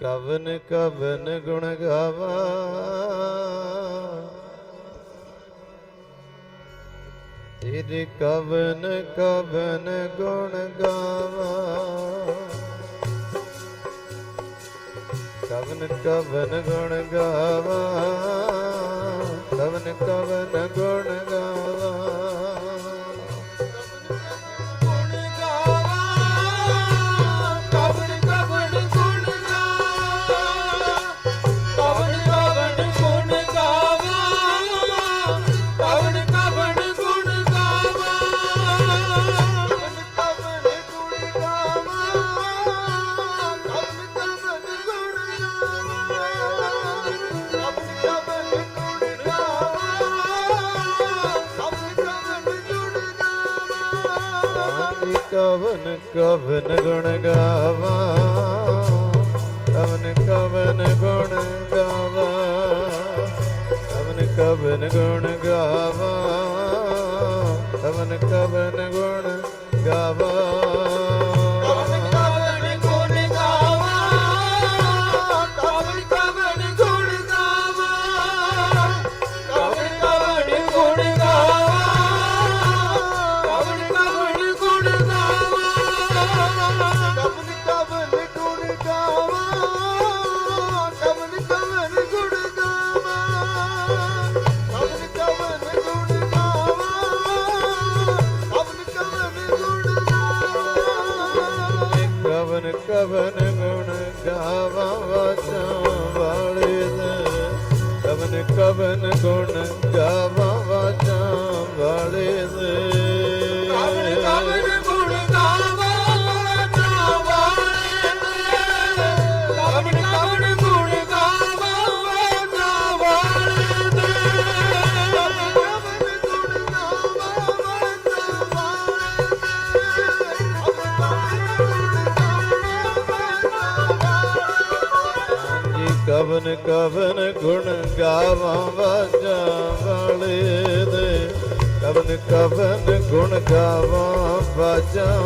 ਕਵਨ ਕਵਨ ਗੁਣ ਗਾਵਾ। ਤੇਰੇ ਕਵਨ ਕਵਨ ਗੁਣ ਗਾਵਾ। ਕਵਨ ਕਵਨ ਗੁਣ ਗਾਵਾ। ਕਵਨ ਕਵਨ ਗੁਣ ਗਾਵਾ। ਕਵਨ ਕਵਨ ਗੁਣ ਗਾਵਾ, ਕਵਨ ਕਵਨ ਗੁਣ ਗਾਵਾ, ਕਵਨ ਕਵਨ ਗੁਣ ਗਾਵਾ, ਕਵਨ ਕਵਨ ਗੁਣ ਗਾਵਾ। கவனம் ਕਵਨ ਕਵਨ ਗੁਣ ਗਾਵਾਂ ਵਾਜਾਂ ਵਾਲੇ ਦੇ। ਕਵਨ ਕਵਨ ਗੁਣ ਗਾਵਾਂ ਵਾਜਾਂ